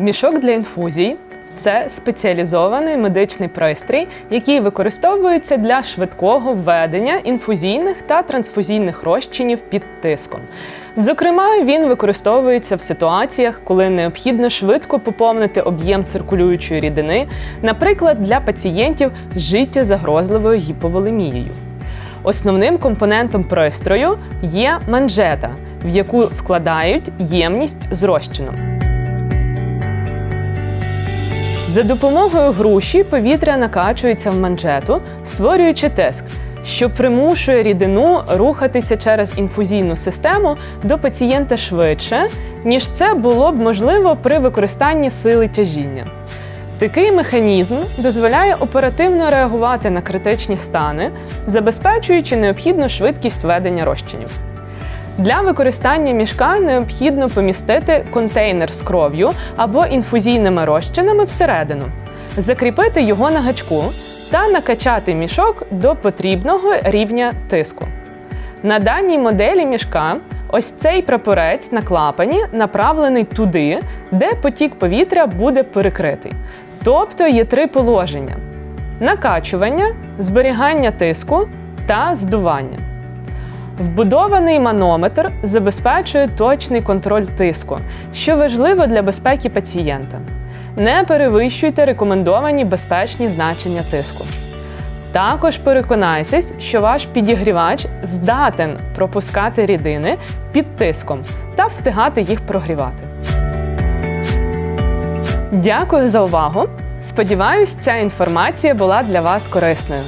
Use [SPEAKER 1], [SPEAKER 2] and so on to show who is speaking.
[SPEAKER 1] Мішок для інфузій це спеціалізований медичний пристрій, який використовується для швидкого введення інфузійних та трансфузійних розчинів під тиском. Зокрема, він використовується в ситуаціях, коли необхідно швидко поповнити об'єм циркулюючої рідини, наприклад, для пацієнтів з життєзагрозливою гіповолемією. Основним компонентом пристрою є манжета, в яку вкладають ємність з розчином. За допомогою груші повітря накачується в манжету, створюючи тиск, що примушує рідину рухатися через інфузійну систему до пацієнта швидше, ніж це було б можливо при використанні сили тяжіння. Такий механізм дозволяє оперативно реагувати на критичні стани, забезпечуючи необхідну швидкість ведення розчинів. Для використання мішка необхідно помістити контейнер з кров'ю або інфузійними розчинами всередину, закріпити його на гачку та накачати мішок до потрібного рівня тиску. На даній моделі мішка ось цей прапорець на клапані направлений туди, де потік повітря буде перекритий. Тобто є три положення: накачування, зберігання тиску та здування. Вбудований манометр забезпечує точний контроль тиску, що важливо для безпеки пацієнта. Не перевищуйте рекомендовані безпечні значення тиску. Також переконайтесь, що ваш підігрівач здатен пропускати рідини під тиском та встигати їх прогрівати. Дякую за увагу! Сподіваюсь, ця інформація була для вас корисною.